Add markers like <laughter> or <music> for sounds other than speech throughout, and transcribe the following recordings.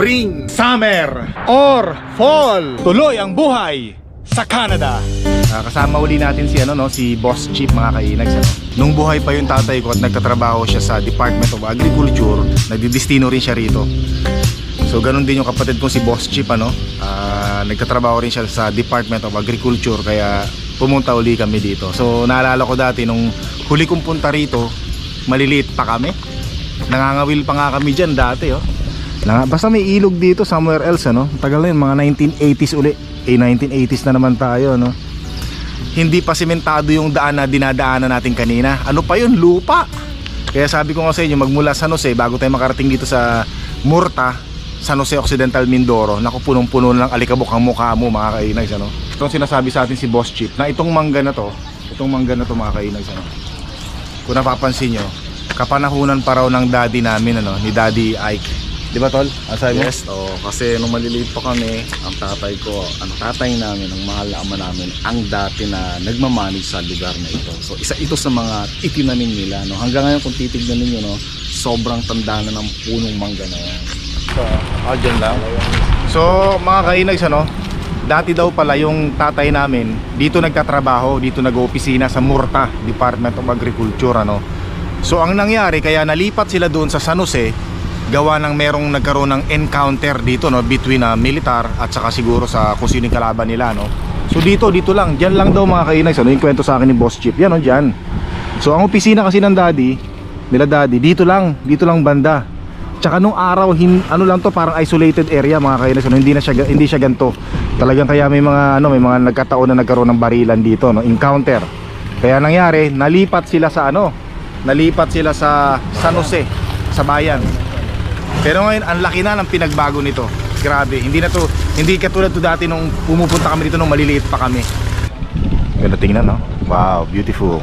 spring, summer, or fall. Tuloy ang buhay sa Canada. Ah, kasama uli natin si ano no, si Boss Chief mga kainags. Ano? Nung buhay pa yung tatay ko at nagtatrabaho siya sa Department of Agriculture, nagdidestino rin siya rito. So ganun din yung kapatid ko si Boss Chip ano. Ah, nagtatrabaho rin siya sa Department of Agriculture kaya pumunta uli kami dito. So naalala ko dati nung huli kong punta rito, maliliit pa kami. Nangangawil pa nga kami diyan dati oh. Nanga, basta may ilog dito somewhere else ano. Tagal na yun, mga 1980s uli. Eh 1980s na naman tayo no. Hindi pa sementado yung daan na dinadaanan natin kanina. Ano pa yun? Lupa. Kaya sabi ko nga sa inyo, magmula San Jose, bago tayo makarating dito sa Murta, San Jose Occidental Mindoro, naku punong-puno ng alikabok ang mukha mo mga kainags ano. Ito ang sinasabi sa atin si Boss Chip na itong mangga na to, itong mangga na to mga kainags ano. Kung napapansin nyo, kapanahunan pa raw ng daddy namin ano, ni Daddy Ike. Di ba tol? Sabi mo? Yes, oo. Kasi nung maliliit pa kami, ang tatay ko, ang tatay namin, ang mahal na ama namin, ang dati na nagmamanage sa lugar na ito. So, isa ito sa mga itinanim nila. No? Hanggang ngayon, kung titignan ninyo, no, sobrang tanda na ng punong mangga na yan. So, ah, dyan lang. So, mga kainags, ano, dati daw pala yung tatay namin, dito nagtatrabaho, dito nag-opisina sa Murta, Department of Agriculture, ano. So, ang nangyari, kaya nalipat sila doon sa San Jose, gawa ng merong nagkaroon ng encounter dito, no, between uh, militar at saka siguro sa kung kalaban nila, no. So, dito, dito lang, dyan lang daw mga kainags, ano, yung kwento sa akin ni Boss Chip, yan, no, dyan. So, ang opisina kasi ng daddy, nila daddy, dito lang, dito lang banda. Tsaka nung araw hin, ano lang to parang isolated area mga kainis ano, hindi na siya hindi siya ganto. Talagang kaya may mga ano may mga nagkataon na nagkaroon ng barilan dito no, encounter. Kaya nangyari, nalipat sila sa ano, nalipat sila sa San Jose, sa bayan. Pero ngayon ang laki na ng pinagbago nito. Grabe, hindi na to hindi katulad to dati nung pumupunta kami dito nung maliliit pa kami. Ganda tingnan no. Wow, beautiful.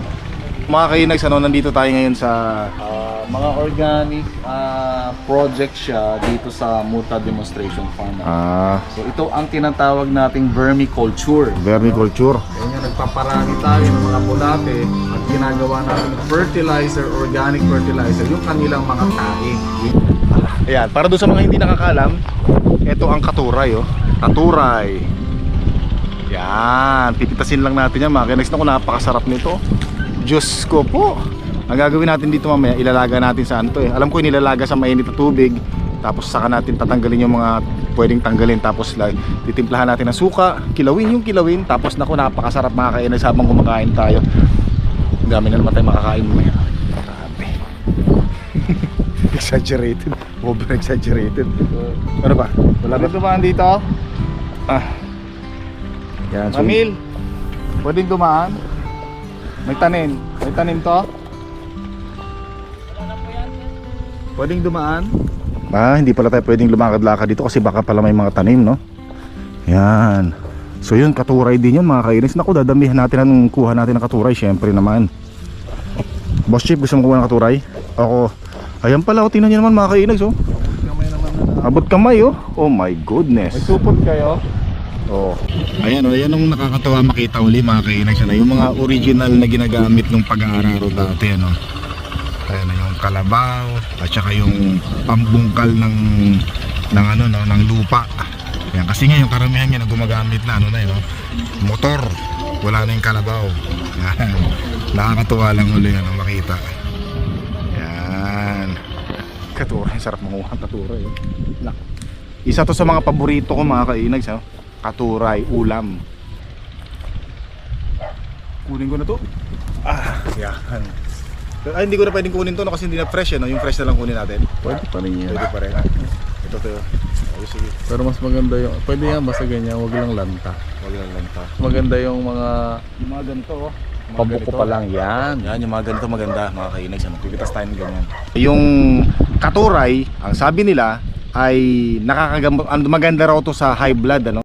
Mga kainags, ano, nandito tayo ngayon sa Ah, mga organic ah, project siya dito sa Muta Demonstration Farm. ah, So ito ang tinatawag nating vermiculture. vermiculture. Kaya nga nagpaparami tayo ng mga bulate at ginagawa natin fertilizer, organic fertilizer, yung kanilang mga tae. Ayan, para doon sa mga hindi nakakalam, ito ang katuray oh. Katuray. Yan, pipitasin lang natin yan mga kinags. Naku, napakasarap nito. Diyos ko po. Ang gagawin natin dito mamaya, ilalaga natin sa ano to eh. Alam ko inilalaga sa mainit na tubig. Tapos saka natin tatanggalin yung mga pwedeng tanggalin. Tapos like, titimplahan natin ng suka, kilawin yung kilawin. Tapos naku, napakasarap mga kainas habang kumakain tayo. Ang dami na naman tayo makakain mamaya. Grabe. <laughs> exaggerated. Over exaggerated. Ano ba? Wala ba dumaan dito? Ah. Yan. So, Mamil, pwedeng dumaan? May tanim. May tanim to? Pwedeng dumaan? Ah, hindi pala tayo pwedeng lumakad-lakad dito kasi baka pala may mga tanim, no? Yan. So yun, katuray din yun mga kainis. Naku, dadamihan natin ang kuha natin ng katuray, syempre naman. Boss Chief, gusto mo kuha ng katuray? Ako. Ayan pala, oh, tingnan nyo naman mga kainis, oh. Na Abot kamay, oh. Oh my goodness. May supot kayo? Oh. Ayan oh, ayan ang nakakatawa makita uli mga kainex ano, yung mga original na ginagamit nung pag-aararo dati ano. Ayan yung kalabaw at saka yung pambungkal ng ng ano no, ng lupa. Ayan kasi ngayon karamihan na gumagamit na ano na yun, no? motor. Wala na yung kalabaw. Ayan. Nakakatuwa lang uli ano makita. Katura, sarap manguha ng katura eh. Isa to sa mga paborito ko mga kainags ha. Katuray, ulam. Kunin ko na to. Ah, yan. Ay, hindi ko na pwedeng kunin to no, kasi hindi na fresh yan. No? Yung fresh na lang kunin natin. Pwede pa rin yan. Pwede pa rin. Ito to. Sige. Pero mas maganda yung, pwede yan basta ganyan, wag lang lanta. Wag lang lang ta. Maganda yung mga Yung mga ganito oh. Pabuko pa lang yan. Yan, yung mga ganito maganda, mga kainags. Ano, pipitas tayo ng ganyan. Yung katuray, ang sabi nila, ay nakakagam ang maganda raw to sa high blood ano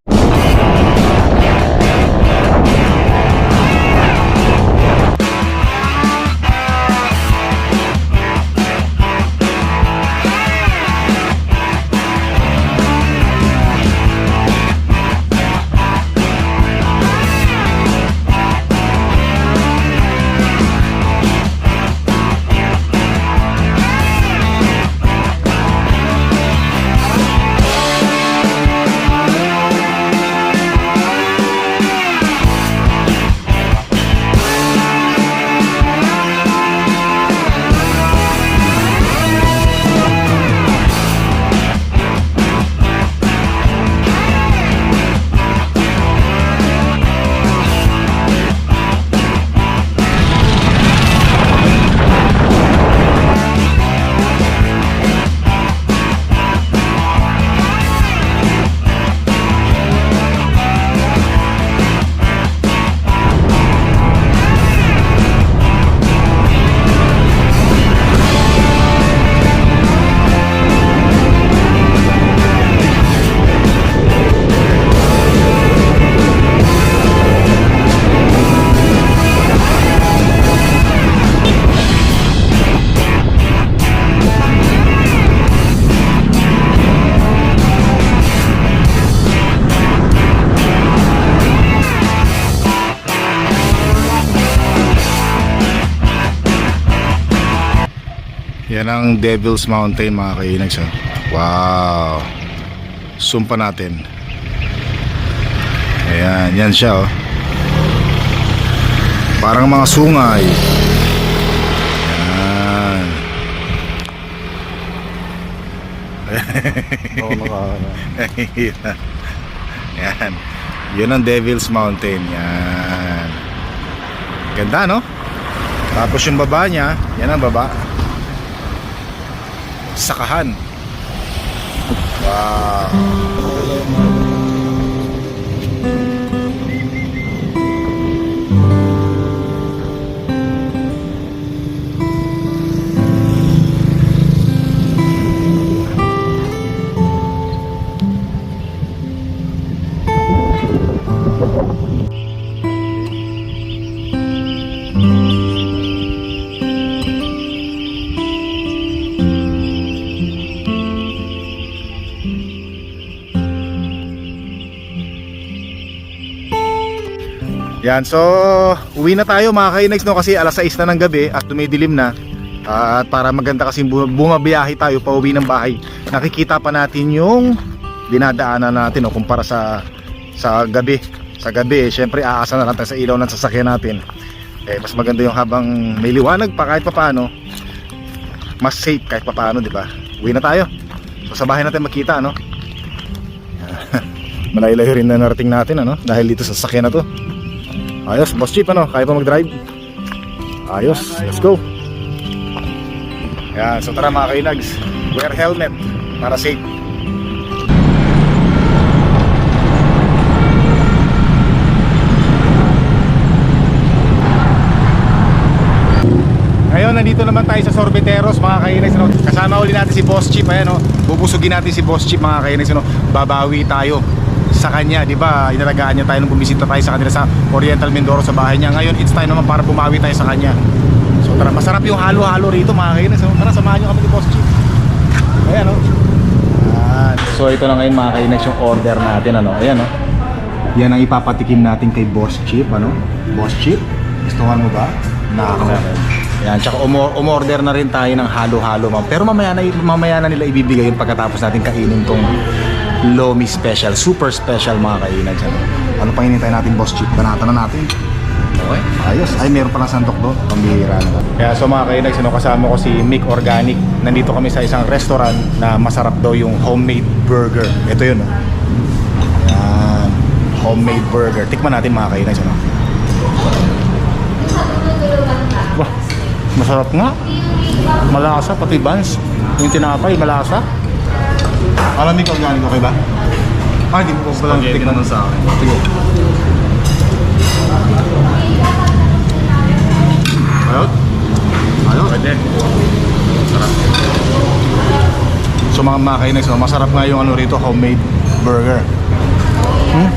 Ang Devil's Mountain mga kainags. oh. Wow. Zoom pa natin. Ayan, yan siya oh. Parang mga sungay. <laughs> <laughs> Yan. Oo, naka- Yan. Yun ang Devil's Mountain. Yan. Ganda, no? Tapos yung baba niya, yan ang baba. Sakahan. Wow. Yan, so uwi na tayo mga kainags no kasi alas 6 na ng gabi at dumidilim na. At para maganda kasi bu- bumabiyahe tayo pa uwi ng bahay. Nakikita pa natin yung dinadaanan natin no, kumpara sa sa gabi. Sa gabi, eh, syempre aasa na lang tayo sa ilaw ng sasakyan natin. Eh, mas maganda yung habang may liwanag pa kahit papaano. Mas safe kahit papaano, di ba? Uwi na tayo. So sa bahay natin makita, ano? <laughs> Malayo-layo rin na narating natin, ano? Dahil dito sa sasakyan na to. Ayos, boss Chip, ano? Kaya pa mag-drive? Ayos, let's go. Yan, so tara mga kainags. Wear helmet para safe. Ngayon, nandito naman tayo sa Sorbeteros, mga kainags. No? Kasama uli natin si Boss Chip. Ayan, no? Bubusugin natin si Boss Chip, mga kainags. No? Babawi tayo sa kanya, di ba? Inalagaan niya tayo nung bumisita tayo sa kanila sa Oriental Mindoro sa bahay niya. Ngayon, it's time naman para bumawi tayo sa kanya. So tara, masarap yung halo-halo rito, mga kainags. No? Tara, samahan niyo kami ni Boss Chip. Ayan, no? Ayan. So ito na ngayon, mga kainags, yung order natin. Ano? Ayan, no? Yan ang ipapatikim natin kay Boss Chip, ano? Boss Chip, gustuhan mo ba? Nako. Yan, tsaka umor- umorder na rin tayo ng halo-halo, ma'am. Pero mamaya na, mamaya na nila ibibigay yung pagkatapos natin kainin tong Lomi Special, super special mga kainan dyan. Ano pa hinintay natin, Boss Chip? Banata na natin. Okay. Ayos. Ay, meron palang sandok doon. Pambihira naman. Kaya so mga kainags, ano, kasama ko si Mick Organic. Nandito kami sa isang restaurant na masarap daw yung homemade burger. Ito yun. Oh. Yan. Homemade burger. Tikman natin mga kainags. Ano? Wah, masarap nga. Malasa, pati buns. Yung tinapay, malasa. Alam Mick Organic, okay ba? Ah, hindi mo pa lang Spaghetti tikman. naman sa akin. Sige. Ayot? Ayot? Pwede. Sarap. So mga no, masarap nga yung ano rito, homemade burger. Hmm?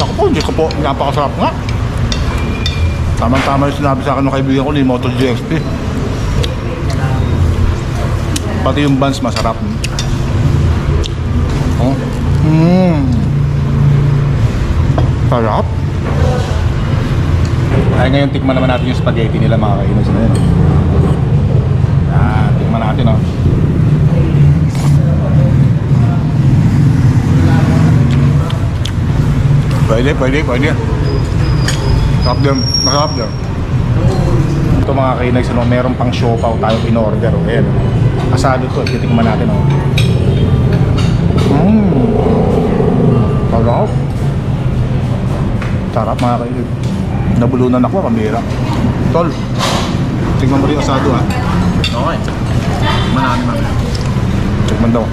Naku po, hindi ko po, napakasarap nga. Tama-tama yung sinabi sa akin ng kaibigan ko ni Moto GXP. Pati yung buns masarap. Oh. Mmm. Sarap. Ay ngayon tikman naman natin yung spaghetti nila mga kainis na yun. Yan, tikman natin oh. Pwede, pwede, pwede. Sarap din, masarap din. Ito mga kainags, ano, meron pang siopaw tayo in-order. Oh. Ayan. Asado to, titikman natin oh. Mmm. Sarap. Sarap mga kainags. Nabulunan ako, pambira. Tol, tignan mo rin asado ha. Okay. Manami mamaya. Tikman daw.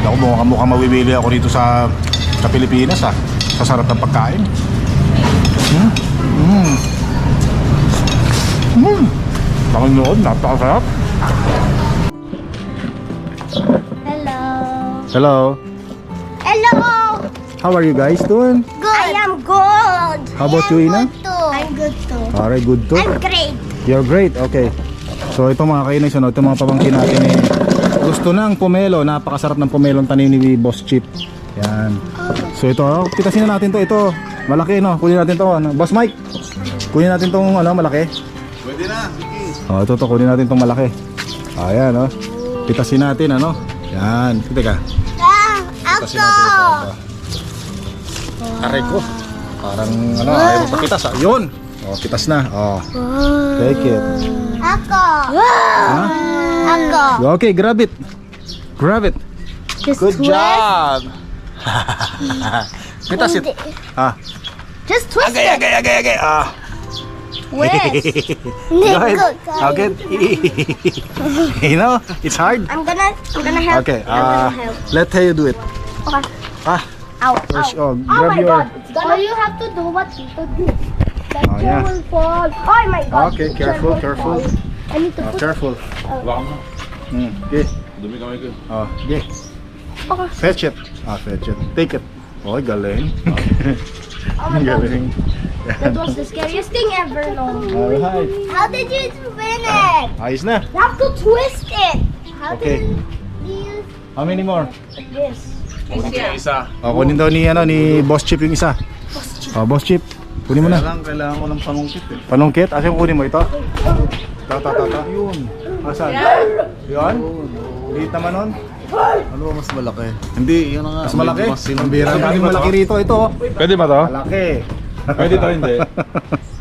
Ako mukhang mukhang mawibili ako dito sa sa Pilipinas ah. Sa sarap ng pagkain. Mm. Mm. Panginoon, napakasarap. Hello. Hello. Hello. How are you guys doing? Good. I am good. How about you, Ina? Good too. I'm good too. Alright, good to. I'm great. You're great, okay. So ito mga kainis, ano, ito mga pamangkin natin eh. Gusto ng pomelo, napakasarap ng pomelo ang tanim ni Boss Chip. Yan. So ito, oh, pitasin na natin to, ito. Malaki no, kunin natin to. Ano. Boss Mike, kunin natin tong ano, malaki. Pwede na. Oh, ito to, kunin natin itong malaki. Ayan, oh. Pitasin natin, ano? Yan. Teka. Ah, Pitasin ako. natin ito. Aray ko. Parang, ano, ayaw mo pakitas. Ah. Yun. Oh, pitas na. Oh. Take it. Ako. Ha? Ako. Okay, grab it. Grab it. Just Good twist. job. <laughs> pitas it. Ah. Just twist Agay, agay, agay, agay. Ah. Twist. <laughs> Go ahead. Good. Okay. <laughs> you know, it's hard. I'm gonna, I'm gonna help. Okay, I'm gonna uh, help. let Teo do it. Okay. Ah, Ow, first, ow. oh, grab my your... God. It's gonna... you have to do what Tito did. That Oh, yeah. will fall. Oh my God. Okay, the careful, careful. fall. I need to Oh, put... careful. Baka mo. Hmm, okay. Dumi kamay ko. Oh, okay. Okay. Fetch it. Ah, fetch it. Take it. Oh, galing. Oh my <laughs> God. That was the scariest thing ever, no. Alright. How did you spin it? Ayos na. You have to twist it. How Okay. did you How many more? this? isa. Oh, kunin daw ni, ano, ni Boss Chip yung isa. Oh, Boss Chip. Kunin mo na. Kailangan, kailangan ko ng panungkit eh. Panungkit? Asa yung kunin mo ito? Ta, ta, ta, ta. Yun. Asan? Yun? Liit naman nun? Ano ba mas malaki? Hindi, yun na nga. Mas malaki? Ang bira na malaki rito. Ito, oh. Pwede ba to? Malaki. Pwede to hindi.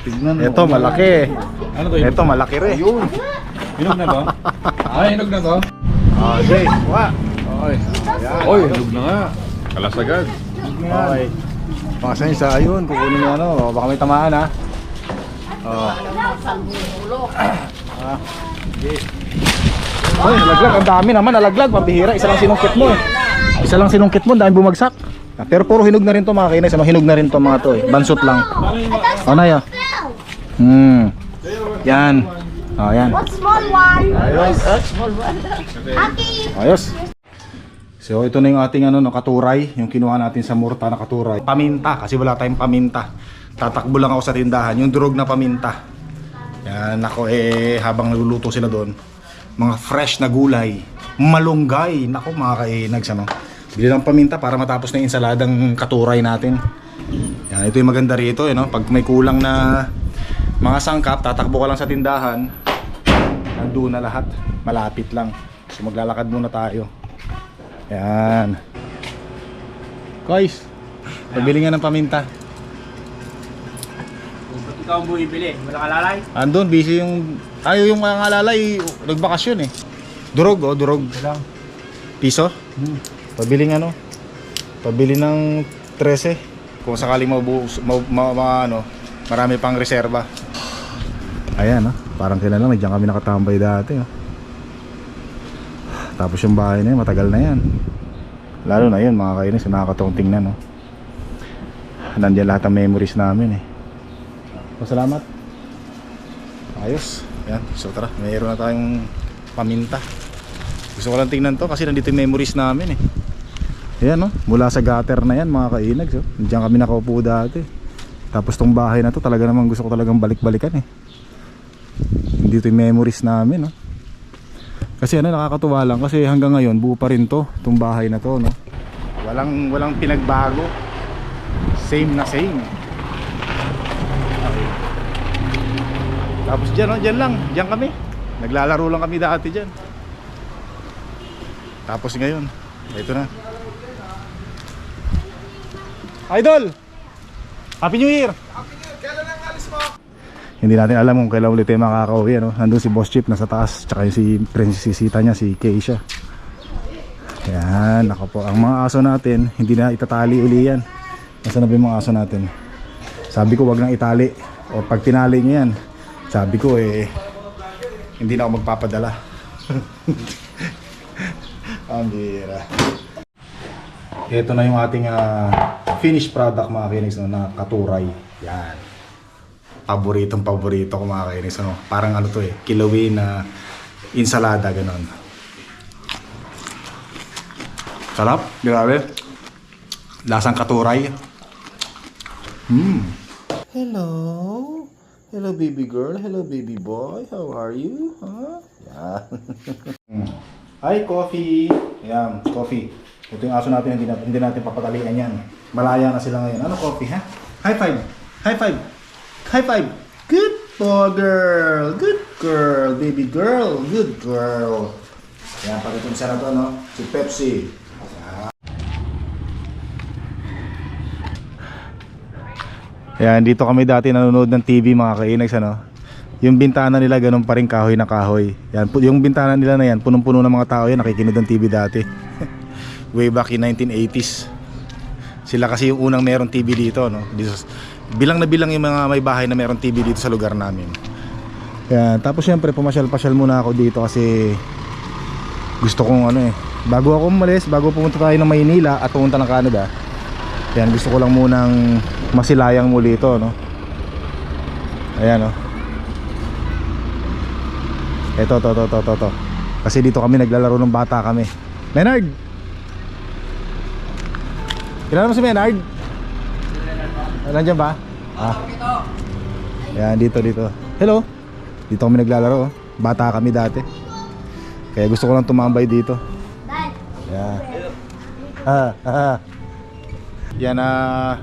Tignan mo. Ito, malaki. Ano to? Ito, malaki rin. Yun. Hinog na to? Ah, hinog na to? Okay. Wa. Okay. Oy, hinog na nga. Kalas agad. Okay. Pakasan sa ayun. Kukunin niya ano. Baka may tamaan ha. Oh. Ah. Okay. Oy, nalaglag. Ang dami naman. Nalaglag. Pambihira. Isa lang sinungkit mo eh. Isa lang sinungkit mo. Dahil bumagsak. Ah, Pero puro hinog na rin to mga kainis. Ano, hinog na rin to mga to eh. Bansot lang. Oh, na yun. Hmm. Yan. Oh, yan. Small one? Ayos. Okay. <laughs> Ayos. So ito na yung ating ano, no, katuray, yung kinuha natin sa murta na katuray. Paminta, kasi wala tayong paminta. Tatakbo lang ako sa tindahan, yung durog na paminta. Yan, ako eh, habang nagluluto sila doon, mga fresh na gulay, malunggay, nako mga kainags ano. Bili ng paminta para matapos na yung insaladang katuray natin. Yan, ito yung maganda rito, eh, no? pag may kulang na mga sangkap, tatakbo ka lang sa tindahan, nandun na lahat, malapit lang. So maglalakad muna tayo. Yan. Kois, pabili nga ng paminta. Ba't ikaw ang bumibili? Wala kalalay? Andun, busy yung... Ayaw yung mga alalay, nagbakasyon eh. Durog, oh, durog. Piso? Pabili ng ano? Pabili ng 13. Kung sakaling mabuhos, ma, ma, ma- ano, marami pang reserba. Ayan, oh. parang kailan lang, nandiyan kami nakatambay dati. Oh. Tapos yung bahay na yun, matagal na yan. Lalo na yun, mga kainis, nakakatong tingnan. Oh. Nandiyan lahat ang memories namin eh. So, salamat. Ayos. Yan. So tara, mayroon na tayong paminta. Gusto ko lang tingnan to kasi nandito yung memories namin eh. Ayan no, mula sa gutter na yan mga kainag. So. Diyan kami nakaupo dati. Tapos tong bahay na to talaga naman gusto ko talagang balik-balikan eh. Dito yung memories namin no. Kasi ano nakakatuwa lang kasi hanggang ngayon buo pa rin to, tong bahay na to no. Walang walang pinagbago. Same na same. Tapos dyan, oh, dyan lang, dyan kami. Naglalaro lang kami dati dyan. Tapos ngayon, ito na. Idol! Happy New Year! Hindi natin alam kung kailan ulit tayo makakauwi. Ano? Nandun si Boss Chip nasa taas. Tsaka yung si prinsesita niya, si Keisha. Yan, ako po. Ang mga aso natin, hindi na itatali uli yan. Nasaan na mga aso natin? Sabi ko wag nang itali. O pag tinali niya yan, sabi ko eh, hindi na ako magpapadala. <laughs> Ang bira. Ito na yung ating ah, finished product mga kainis no, na katuray. Yan. Paboritong paborito ko mga kainis. Ano? Parang ano to eh, kilawin na insalada ganon. Sarap, grabe. Lasang katuray. Hmm. Hello. Hello baby girl. Hello baby boy. How are you? Huh? Yan. <laughs> Hi, coffee. Yan, coffee. Ito yung aso natin, hindi, na, hindi natin papatalian yan. Malaya na sila ngayon. Ano coffee, ha? High five. High five. High five. Good boy, girl. Good girl, baby girl, good girl. Yan, pag itong isa na no? Si Pepsi. Yan, dito kami dati nanonood ng TV mga kainags, ano? Yung bintana nila ganun pa rin kahoy na kahoy. Yan, yung bintana nila na yan, punong-puno ng mga tao yan, nakikinig ng TV dati. Way back in 1980s. Sila kasi yung unang meron TV dito, no? Bilang na bilang yung mga may bahay na meron TV dito sa lugar namin. Yan, tapos syempre pumasyal-pasyal muna ako dito kasi gusto kong ano eh, bago ako umalis, bago pumunta tayo ng Maynila at pumunta ng Canada. Yan, gusto ko lang munang masilayang muli ito, no? Ayan, no? Ito, to, to, to, to, to. Kasi dito kami naglalaro ng bata kami. Menard! Kilala mo si Menard? Nandiyan ba? Ah. Yan, dito, dito. Hello! Dito kami naglalaro. oh. Bata kami dati. Kaya gusto ko lang tumambay dito. Yeah. <laughs> Ah, ah. Yan na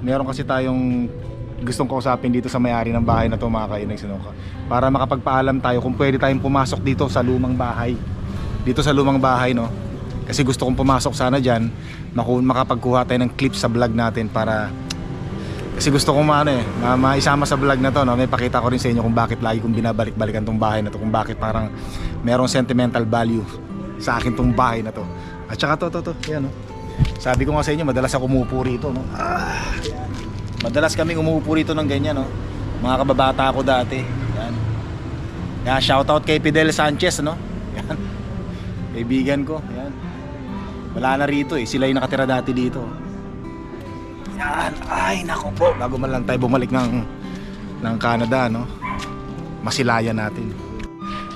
meron kasi tayong gustong kausapin dito sa may-ari ng bahay na to mga kainags ano, para makapagpaalam tayo kung pwede tayong pumasok dito sa lumang bahay. Dito sa lumang bahay no. Kasi gusto kong pumasok sana diyan, maku- makapagkuha tayo ng clip sa vlog natin para kasi gusto kong maano eh, ma- maisama sa vlog na to no, may pakita ko rin sa inyo kung bakit lagi kong binabalik-balikan tong bahay na to, kung bakit parang merong sentimental value sa akin tong bahay na to. At saka to to to, yan no. Sabi ko nga sa inyo, madalas ako umupo rito, no? Ah, yan. Madalas kaming umupo rito ng ganyan, no? Mga kababata ako dati. Yan. Yan, shoutout kay Fidel Sanchez, no? <laughs> Yan. Kaibigan ko, yan. Wala na rito eh, sila yung nakatira dati dito. Yan, ay nako po. Bago man lang tayo bumalik ng ng Canada, no? Masilayan natin.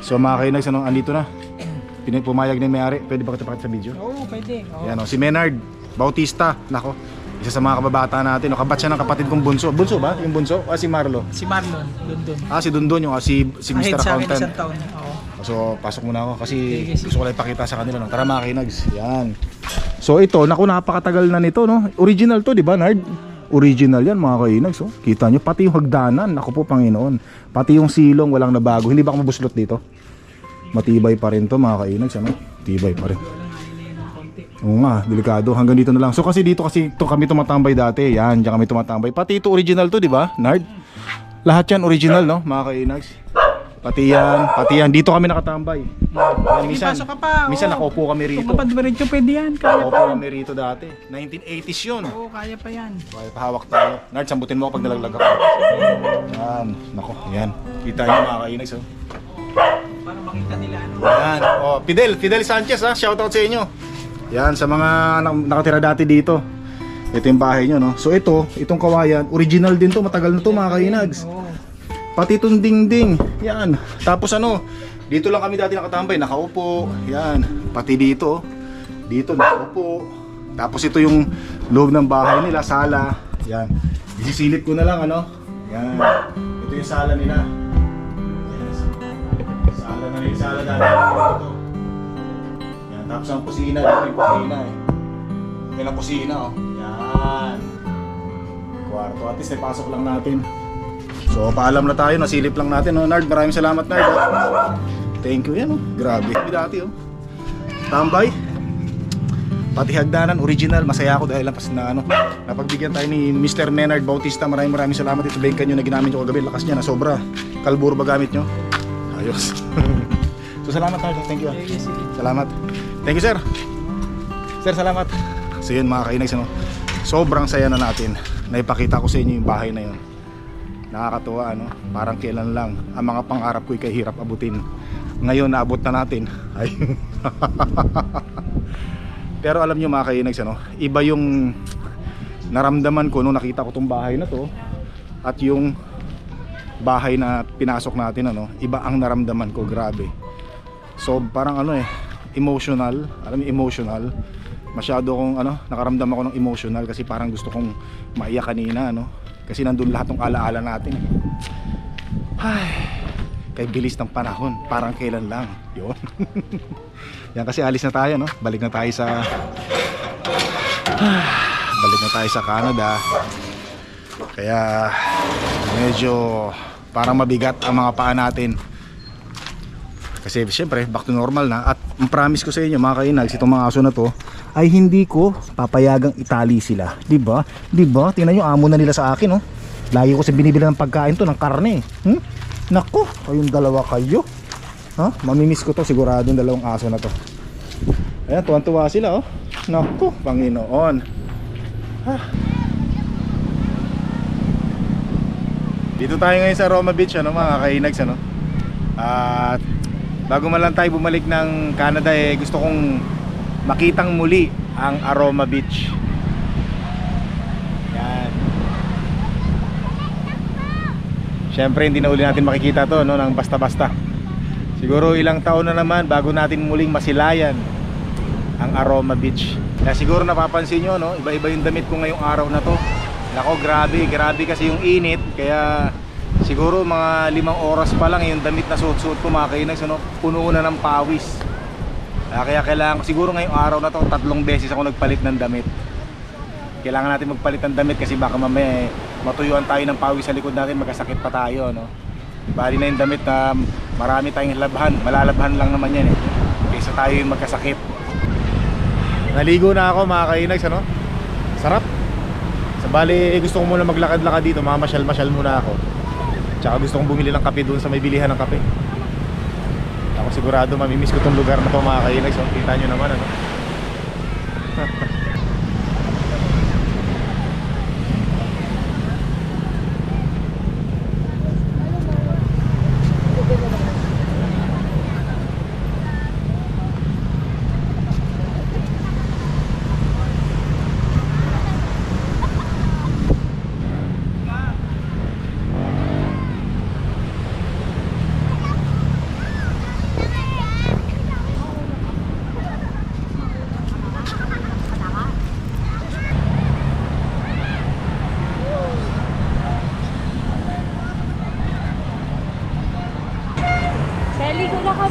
So mga kainags, ano, andito na. Pinapumayag ni Mayari. Pwede ba kita pakita sa video? Oo, pwede. Oo. Yan o, si Menard Bautista. Nako, isa sa mga kababata natin. O, kabat siya ng kapatid kong bunso. Bunso ba? Yung bunso? Ah, si Marlo. Si Marlon, doon. Ah, si Dundon yung ah, si, si Mr. sa akin Accountant. isang taon. Oo. So, pasok muna ako kasi gusto ko lang ipakita sa kanila. No? Tara mga kinags. Yan. So, ito, naku, napakatagal na nito, no? Original to, di ba, Nard? Original yan, mga kainags. Oh. Kita nyo, pati yung hagdanan. Naku po, Panginoon. Pati yung silong, walang nabago. Hindi ba ako mabuslot dito? Matibay pa rin to, mga kainags. Ano? Tibay pa rin. Oo nga, delikado. Hanggang dito na lang. So kasi dito kasi to kami tumatambay dati. Yan, diyan kami tumatambay. Pati ito original to, di ba? Nard? Lahat yan original, no? Mga kainags. Pati yan, pati yan. Dito kami nakatambay. Yan, minsan, pasok ka pa, minsan oo. nakaupo kami rito. Kung mapadiretso, pwede yan. Kaya Nakaupo pa. kami rito dati. 1980s yun. Oo, kaya pa yan. Okay, pahawak tayo. Nard, sambutin mo ako pag nalaglag ako. Yan, nako, yan. Kita niyo mga kainags, oh. Para makita nila ano. Yan. Oh, Fidel, Fidel Sanchez ha. Shoutout sa inyo. Yan sa mga nak- nakatira dati dito. Ito yung bahay nyo, no? So ito, itong kawayan, original din to, matagal na to mga kainags. Oo. Pati itong dingding, yan. Tapos ano, dito lang kami dati nakatambay, nakaupo, yan. Pati dito, dito nakaupo. Tapos ito yung loob ng bahay nila, sala, yan. Isisilip ko na lang, ano? Yan. Ito yung sala nila. Yes. Sala na rin, sala dati. Ito. Yan, tapos ang kusina, dito yung kusina eh. Yan ang kusina, oh. Yan. Kwarto, at least napasok lang natin. So paalam na tayo, nasilip lang natin no. Nard, maraming salamat Nard. oh. Thank you yan oh. Grabe. Dati oh. Tambay. Pati hagdanan, original, masaya ako dahil lampas na ano, napagbigyan tayo ni Mr. Menard Bautista. Maraming maraming salamat ito bengkan nyo na ginamit nyo kagabi. Lakas niya na sobra. Kalburo ba gamit nyo? Ayos. <laughs> so salamat Nard. Thank you. ah. Salamat. Thank you, sir. Sir, salamat. So yun mga kainags, ano, sobrang saya na natin. Naipakita ko sa inyo yung bahay na yun. Nakakatuwa, ano? Parang kailan lang ang mga pangarap ko'y kahirap abutin. Ngayon, naabot na natin. <laughs> Ay. Pero alam nyo mga kainags, ano, iba yung naramdaman ko nung nakita ko tong bahay na to at yung bahay na pinasok natin ano, iba ang naramdaman ko, grabe. So parang ano eh, emotional, alam mo emotional. Masyado kong ano, nakaramdam ako ng emotional kasi parang gusto kong maiyak kanina ano. Kasi nandun lahat ng alaala natin. eh. Ay, kay bilis ng panahon, parang kailan lang. 'Yon. <laughs> Yan kasi alis na tayo no. Balik na tayo sa <sighs> Balik na tayo sa Canada. Kaya medyo parang mabigat ang mga paa natin Kasi syempre, back to normal na. At promise ko sa inyo mga kainags, itong mga aso na to, ay hindi ko papayagang itali sila. 'Di ba? 'Di ba? Tingnan nyo, amo na nila sa akin, oh. Lagi ko sa binibili ng pagkain to, ng karne. Hmm? Nako, kayong dalawa kayo. Ha? Mamimiss ko to sigurado dalawang aso na to. Ayan, tuwan-tuwa sila, oh. Nako, Panginoon. Ha? Dito tayo ngayon sa Roma Beach, ano mga kainags, ano? At bago man lang tayo bumalik ng Canada, eh, gusto kong makitang muli ang Aroma Beach. Yan. Siyempre, hindi na uli natin makikita to, no, ng basta-basta. Siguro ilang taon na naman bago natin muling masilayan ang Aroma Beach. Kaya siguro napapansin nyo, no, iba-iba yung damit ko ngayong araw na to. Nako, grabe, grabe kasi yung init. Kaya siguro mga limang oras pa lang yung damit na suot-suot ko mga kainags, ano, puno na ng pawis. Ah, kaya kailangan, siguro ngayong araw na to, tatlong beses ako nagpalit ng damit. Kailangan natin magpalit ng damit kasi baka mamaya eh, matuyuan tayo ng pawis sa likod natin, magkasakit pa tayo, no? Bali na yung damit na marami tayong labhan, malalabhan lang naman yan eh. Kaysa tayo yung magkasakit. Naligo na ako mga kainags, ano? Sarap. Sa bali, eh, gusto ko muna maglakad-lakad dito, mamasyal-masyal muna ako. Tsaka gusto kong bumili ng kape doon sa may bilihan ng kape. Ako sigurado mamimiss ko tong lugar na to mga kainags. So, kita nyo naman ano. <laughs>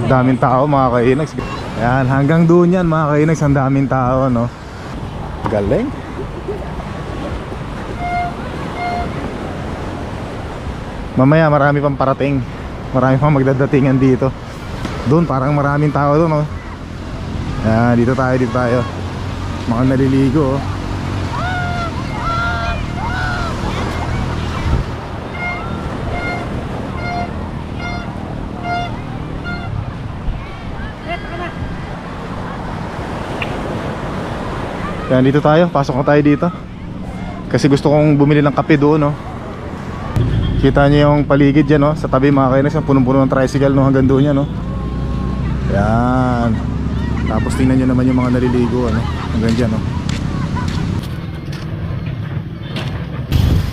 daming tao mga kainags. Ayan, hanggang doon yan mga kainags, ang daming tao no. Galing. Mamaya marami pang parating. Marami pang magdadatingan dito. Doon parang maraming tao doon oh. Ayan, dito tayo, dito tayo. Mga naliligo oh. Yan, dito tayo. Pasok na tayo dito. Kasi gusto kong bumili ng kape doon, no. Kita niyo yung paligid dyan, no. Sa tabi mga yung punong-puno ng tricycle, no. Hanggang doon yan, no. Yan. Tapos tingnan nyo naman yung mga naliligo, ano. Hanggang dyan, no.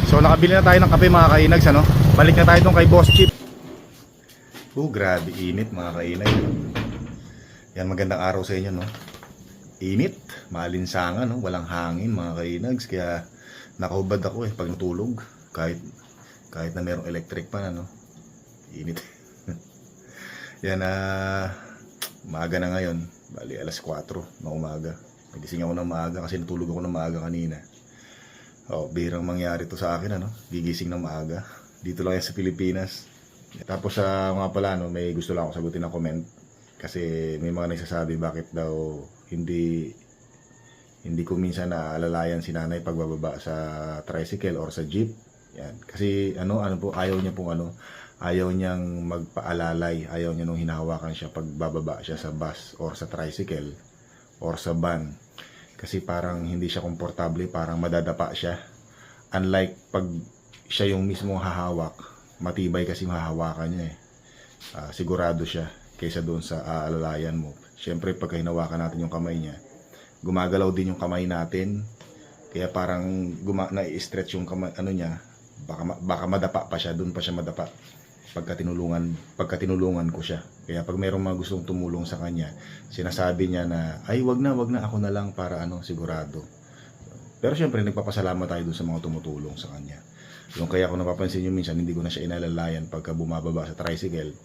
So, nakabili na tayo ng kape mga kainags, ano. Balik na tayo tong kay Boss Chip. Oh, grabe init mga kainag. Yan, magandang araw sa inyo, no init, malinsangan, no? walang hangin mga kainags. Kaya nakahubad ako eh pag natulog. Kahit kahit na merong electric pan ano? Init. <laughs> Yan na maaga na ngayon. Bali alas 4 ng umaga. Nagising ako ng maaga kasi natulog ako ng maaga kanina. Oh bihirang mangyari to sa akin ano? Gigising ng maaga. Dito lang yan sa Pilipinas. Tapos sa mga pala no may gusto lang ako sagutin na comment. Kasi may mga nagsasabi bakit daw hindi hindi ko minsan naaalalayan si nanay pagbababa sa tricycle or sa jeep. Yan. Kasi ano ano po ayaw niya pong ano ayaw niyang magpaalalay, ayaw niya nung hinahawakan siya pagbababa siya sa bus or sa tricycle or sa van. Kasi parang hindi siya komportable, parang madadapa siya. Unlike pag siya yung mismong hahawak, matibay kasi mahahawakan niya eh. Ah, sigurado siya kaysa doon sa aalalayan mo. Siyempre, pagka hinawakan natin yung kamay niya, gumagalaw din yung kamay natin. Kaya parang guma na-stretch yung kamay, ano niya, baka, baka madapa pa siya, doon pa siya madapa. Pagka tinulungan, pagka tinulungan ko siya. Kaya pag mayroong mga gustong tumulong sa kanya, sinasabi niya na, ay wag na, wag na, ako na lang para ano, sigurado. Pero siyempre, nagpapasalamat tayo doon sa mga tumutulong sa kanya. Yung kaya ko napapansin nyo minsan, hindi ko na siya inalalayan pagka bumababa sa tricycle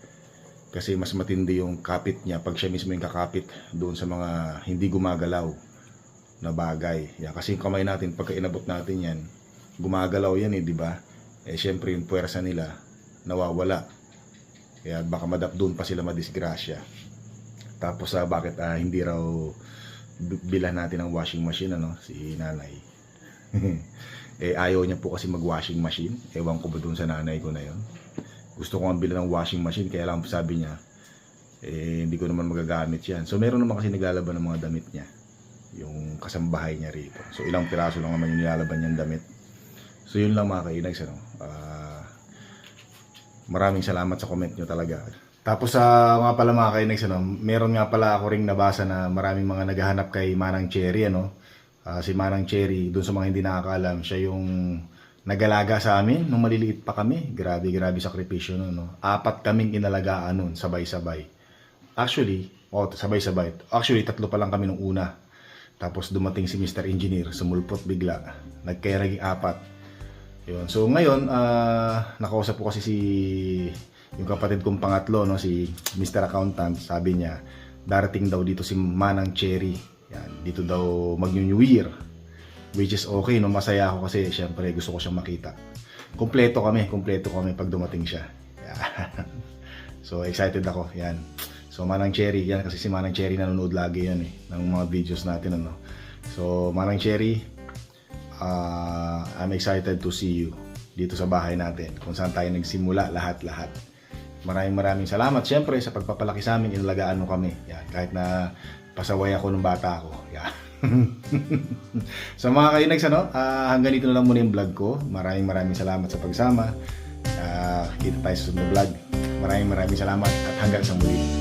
kasi mas matindi yung kapit niya pag siya mismo yung kakapit doon sa mga hindi gumagalaw na bagay. Yan, kasi yung kamay natin, pagka inabot natin yan, gumagalaw yan eh, di ba? Eh, syempre yung puwersa nila, nawawala. Kaya baka madap doon pa sila madisgrasya. Tapos ah, bakit ah, hindi raw bilan natin ng washing machine ano si nanay. <laughs> eh ayaw niya po kasi mag-washing machine. Ewan ko ba doon sa nanay ko na yon. Gusto ko nga bilan ng washing machine kaya lang sabi niya eh hindi ko naman magagamit yan. So meron naman kasi naglalaban ng mga damit niya. Yung kasambahay niya rito. So ilang piraso lang naman yung nilalaban niyang damit. So yun lang mga kainags ano. Ah, maraming salamat sa comment nyo talaga. Tapos sa mga pala mga kainags ano, meron nga pala ako ring nabasa na maraming mga naghahanap kay Manang Cherry ano. Ah, si Manang Cherry, doon sa mga hindi nakakaalam, siya yung nagalaga sa amin nung maliliit pa kami. Grabe, grabe sakripisyo nun, no. Apat kaming inalagaan nun, sabay-sabay. Actually, oh, sabay-sabay. Actually, tatlo pa lang kami nung una. Tapos dumating si Mr. Engineer, sumulpot bigla. Nagkaya naging apat. Yun. So ngayon, ah nakausap ko kasi si yung kapatid kong pangatlo, no, si Mr. Accountant, sabi niya, darating daw dito si Manang Cherry. Yan, dito daw mag-New Year. Which is okay, no, masaya ako kasi syempre gusto ko siyang makita. Kompleto kami, kompleto kami pag dumating siya. Yan. <laughs> so excited ako, yan. So Manang Cherry, yan kasi si Manang Cherry nanonood lagi yan eh, ng mga videos natin, ano. So Manang Cherry, Ah, I'm excited to see you dito sa bahay natin kung saan tayo nagsimula lahat-lahat. Maraming maraming salamat siyempre sa pagpapalaki sa amin, inalagaan mo kami. Yan, kahit na pasaway ako nung bata ako. Yan. <laughs> <laughs> so mga kainags, ano, ah, hanggang dito na lang muna yung vlog ko. Maraming maraming salamat sa pagsama. Ah, kita tayo sa susunod na vlog. Maraming maraming salamat at hanggang sa muli.